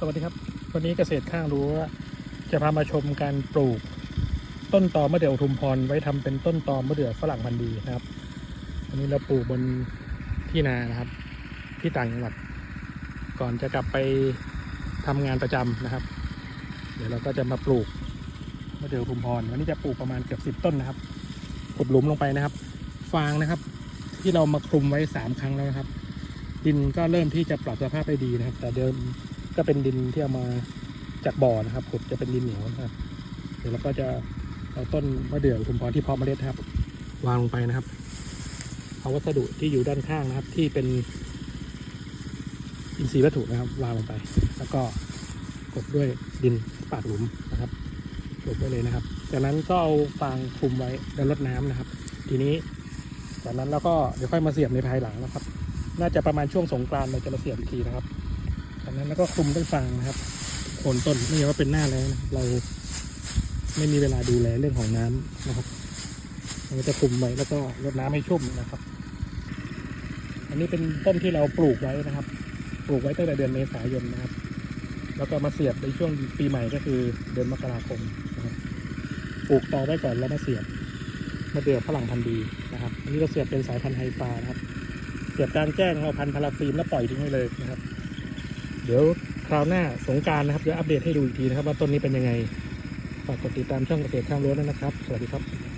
สวัสดีครับ วันนี้เกษตรข้างรั้ว่าจะพามาชมการปลูก ต้นตอมะเดื่ออุทุมพรไว้ทำเป็นต้นตอมะเดื่อฝรั่งพันธุ์ดีนะครับอันนี้เราปลูกบนที่นานะครับ ที่ต่างจังหวัด ก่อนจะกลับไปทำงานประจำนะครับ เดี๋ยวเราก็จะมาปลูกมะเดื่ออุทุมพรวันนี้จะปลูกประมาณเกือบสิบต้นนะครับขุดหลุมลงไปนะครับ ฟางนะครับ ที่เรามาคลุมไว้สามครั้งแล้วนะครับดินก็เริ่มที่จะปรับสภาพได้ดีนะครับ แต่เดิม ก็เป็นดินที่เอามาจากบ่อนะครับขุดจะเป็นดินเหนียวนะครับ เดี๋ยวเราก็จะเอาต้นมะเดื่ออุมพรที่เพาะเมล็ดครับ วางลงไปนะครับ เอาวัสดุที่อยู่ด้านข้างนะครับ ที่เป็นอินทรีย์วัตถุนะครับ วางลงไป แล้วก็กบด้วยดินปากหลุมนะครับกบไว้เลยนะครับ จากนั้นก็เอาฟางคลุมไว้แล้วรดน้ำนะครับ ทีนี้จากนั้นเราก็เดี๋ยวค่อยมาเสียบในภายหลังนะครับ น่าจะประมาณช่วงสงกรานต์เราจะมาเสียบอีกทีนะครับ จากนั้นแล้วก็คลุมด้วยฟางนะครับโคนต้นไม่ใช่ว่าเป็นหน้าแล้งนะเราไม่มีเวลาดูแลเรื่องของน้ำนะครับเราจะคลุมไว้แล้วก็รดน้ำให้ชุ่มนะครับ อันนี้เป็นต้นที่เราปลูกไว้นะครับ ปลูกไว้ตั้งแต่เดือนเมษายนนะครับ แล้วก็มาเสียบในช่วงปีใหม่ก็คือเดือนมกราคมนะครับ ปลูกต่อไว้ก่อนแล้วมาเสียบมาเดือฝรั่งพันธุ์ดีนะครับ อันนี้เราเสียบเป็นสายพันธุ์ไฮฟานะครับ เสียบกลางแจ้งเราพันพาราฟิล์มแล้วปล่อยทิ้งไว้เลยนะครับ เดี๋ยวคราวหน้าสงการนะครับเดี๋ยวอัปเดตให้ดูอีกทีนะครับ ว่าต้นนี้เป็นยังไงฝากกดติดตามช่องเกษตรข้างรั้วด้วยนะครับ สวัสดีครับ